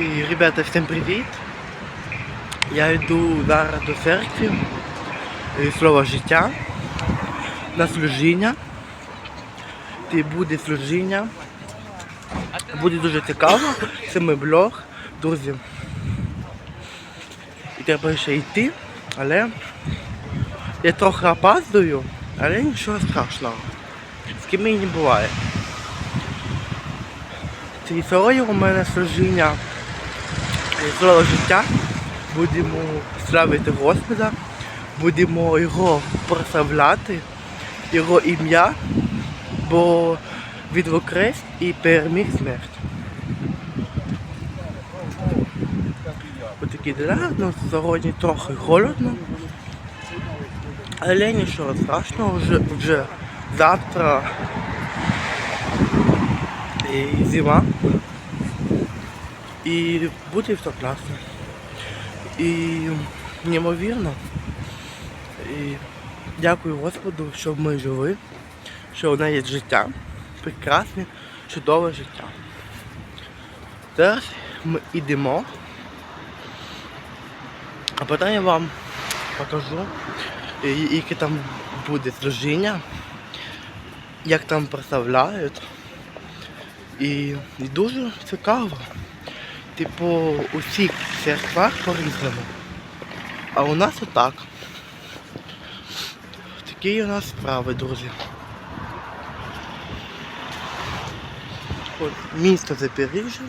І, ребята, всім привіт! Я йду зараз до церкви е, Слово життя на служіння. І буде служіння. Буде дуже цікаво. Це мій блог, друзі. І треба ще йти, але я трохи опаздую, але нічого страшного. З ким і не буває. І сьогодні у мене служіння е, життя. Будемо славити Господа, будемо його прославляти, його ім'я, бо від воскрес і переміг смерть. Отакі дела, ну сьогодні трохи холодно. Але нічого страшного, вже, вже завтра і зима. І буде все класно. І неймовірно. І дякую Господу, що ми живі, що у нас є життя. Прекрасне, чудове життя. Зараз ми йдемо. А потім я вам покажу, яке там буде служіння, як там прославляють. І, і дуже цікаво. Типу, у всіх церквах по-різному. А у нас отак. Такі у нас справи, друзі. От, місто Запоріжжя.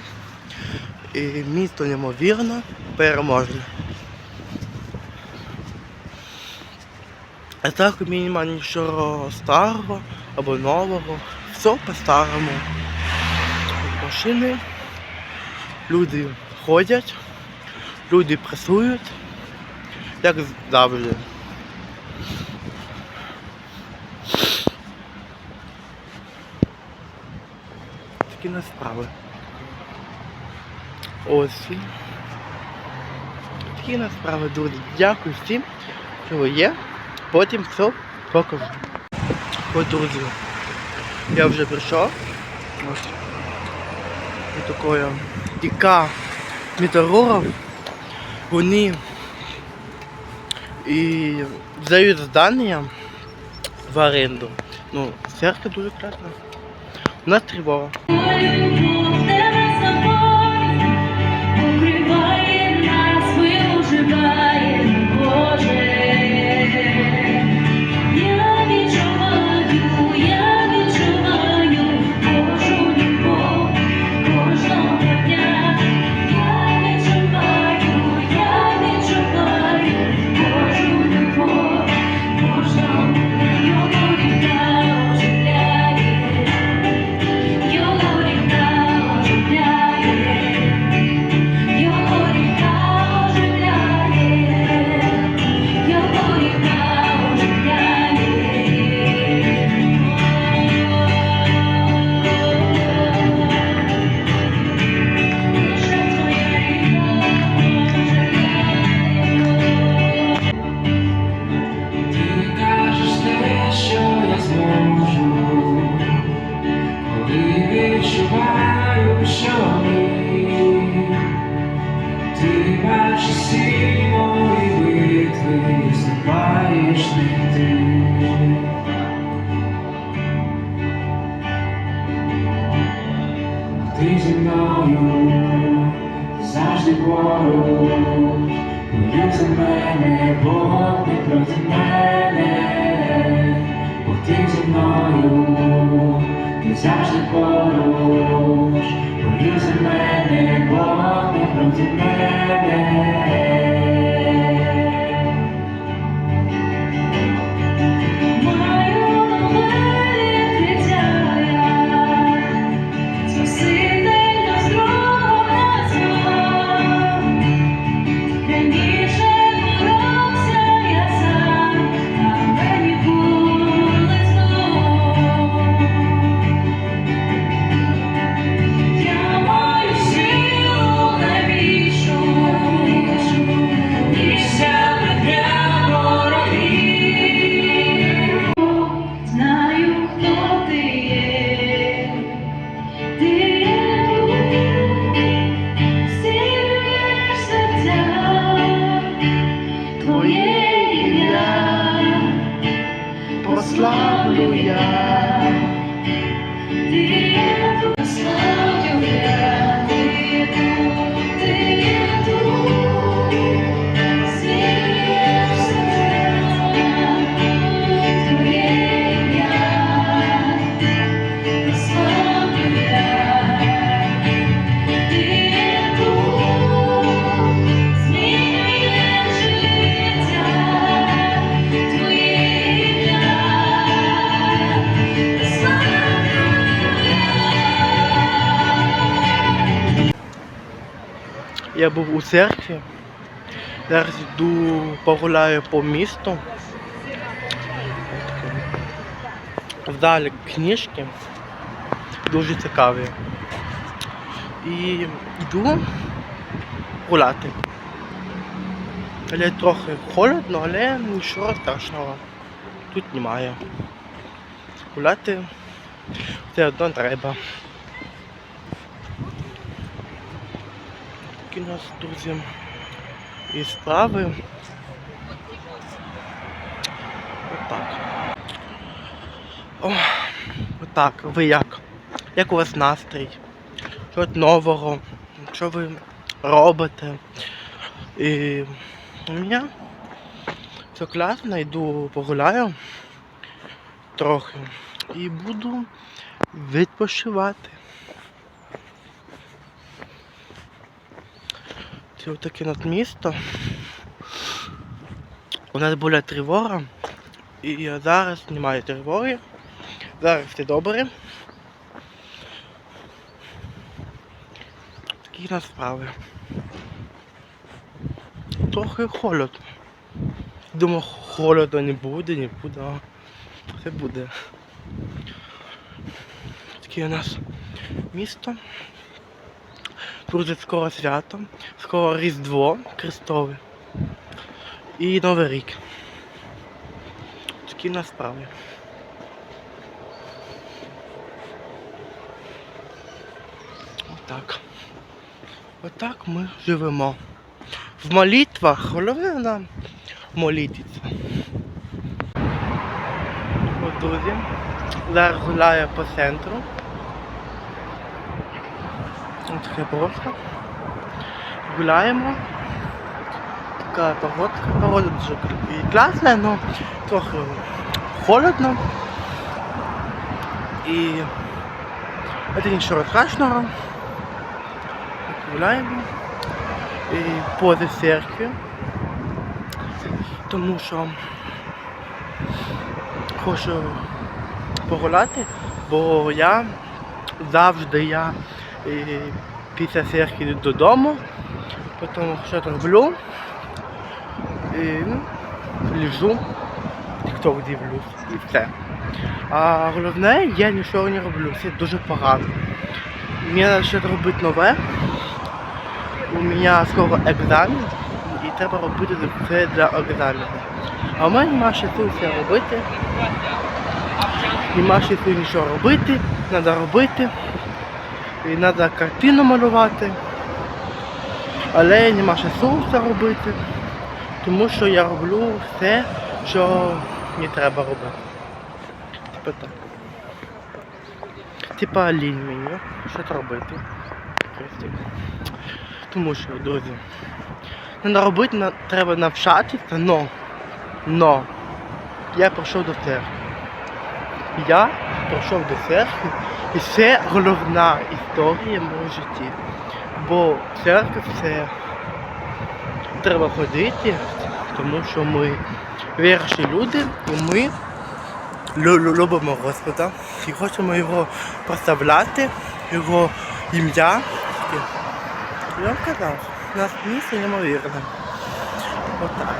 І місто неймовірно переможне. А так у мене немає нічого старого або нового. Все по-старому. Машини, люди ходять, люди працюють, як завжди. Такі нас справи. Ось. Такі нас справи, друзі. Дякую всім, що ви є. Потім все покажу. Ось, друзі. Я вже прийшов. Ось. І такое ІК метеорологів. Вони і дають здання в оренду. Ну, церква дуже красна. У нас тривога. is absent from. Я був у церкві. Зараз йду погуляю по місту. Вдалі книжки. Дуже цікаві. І йду гуляти. Але трохи холодно, але нічого страшного. Тут немає. Гуляти все одно треба. У нас, друзі, і справи. Отак. О, отак. Ви як? Як у вас настрій? Що нового? Що ви робите? І у мене все класно, йду погуляю трохи і буду відпочивати. Це таке над місто. У нас була тривога, і зараз немає тривоги. Зараз все добре. Такі нас справи. Трохи холодно. Думаю, холодно не буде, не буде. а Все буде. Таке у нас місто. Дуже скоро свято, скоро Різдво Христове і Новий рік. Такі нас справи. Отак. Отак ми живемо. В молитвах головне нам молитися. Друзі, зараз гуляю по центру. Така погодка. Гуляємо. Така погодка. Погода дуже і класна, але трохи холодно. І це нічого страшного. Гуляємо. І поза церкви. Тому що хочу погуляти, бо я завжди я після церкви йду додому, потім щось роблю і ну, лежу, тікток дивлюсь і все. А головне, я нічого не роблю, це дуже погано. Мені треба щось робити нове. У мене скоро екзамен, і треба робити це для екзамену. А в мене немає часу це робити. Нема часу нічого робити, треба робити. І треба картину малювати. Але нема часу це робити. Тому що я роблю все, що мені треба робити. Типа так. Типа лінь мені. Що це робити? Тому що, друзі, треба робити, треба навчатися, но, но, я прийшов до церкви. Я прийшов до церкви, і це головна історія в моєму житті. Бо церква це треба ходити, тому що ми віруючі люди, і ми лю- лю- любимо Господа і хочемо його прославляти, його ім'я. Я вам казав, у нас місце неймовірне. Отак.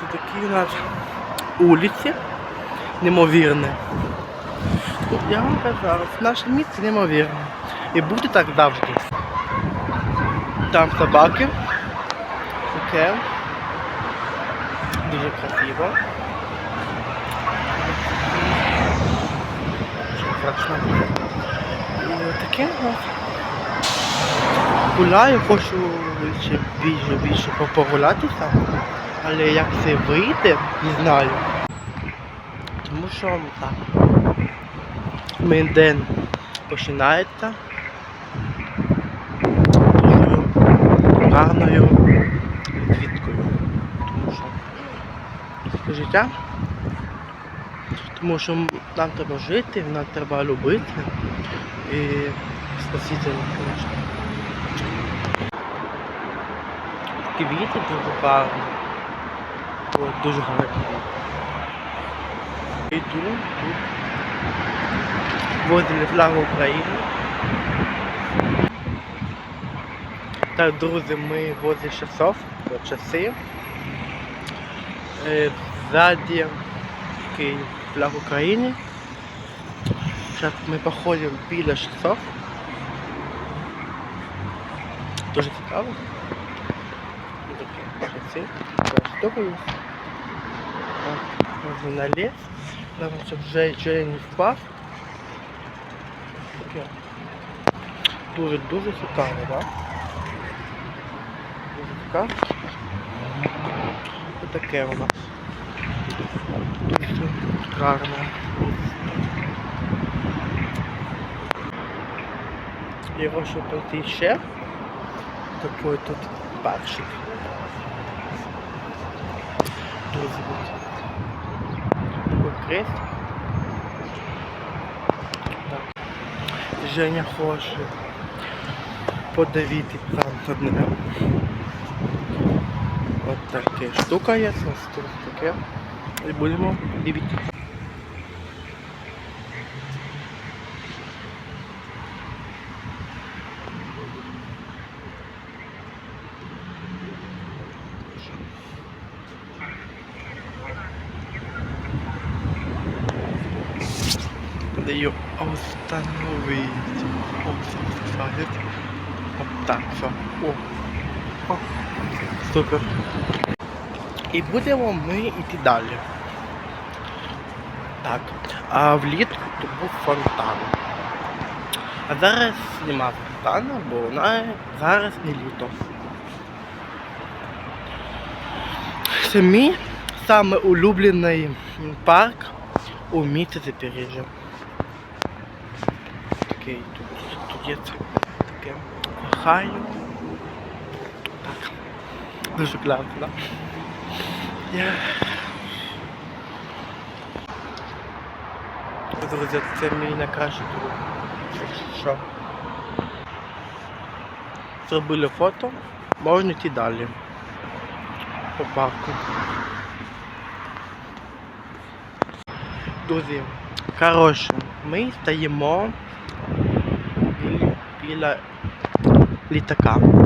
Це такі у нас вулиці неймовірне. Я вам казав, наше місце неймовірне. І буде так завжди. Там собаки. Таке. Дуже красиво. Страшно. Таке у гуляю, хочу ще більше більше погулятися, але як це вийде, не знаю. Тому що так. Мій день починається гарною квіткою. Тому що це життя. Тому що нам треба жити, нам треба любити і спасителя, звісно. Квіти дуже гарні. Дуже гарні. Іду тут. Возле флагу України. Так, друзі, ми возле часов, часи. Е, Ззаді такий фляг України. Зараз ми походимо біля часов. Дуже цікаво. Такі часи. Можна на ліс. Там вже не впав. Таке. Дуже дуже цікаво, так? Дуже цікаво. Ось таке нас. Дуже гарне. Його ще пройти ще. Такий тут паршик. Дуже буде. Такой крест. Так. Женя хоче подавити одне. От таке штука є, ось таке. І будемо дивитися. Даю остановить. О, садит. Вот так, все. О. О. Супер. І будемо ми йти далі. Так. А влітку тут був фонтан. А зараз нема фонтану, бо вона зараз не літо. Це мій саме улюблений парк у місті Запоріжжя. Такий тут, тут є це таке Кохаю. Так. Дуже класно, да? Я... Друзі, це мій друг. Що? Зробили фото, можна йти далі. По парку. Друзі, коротше, ми стоїмо біля літака.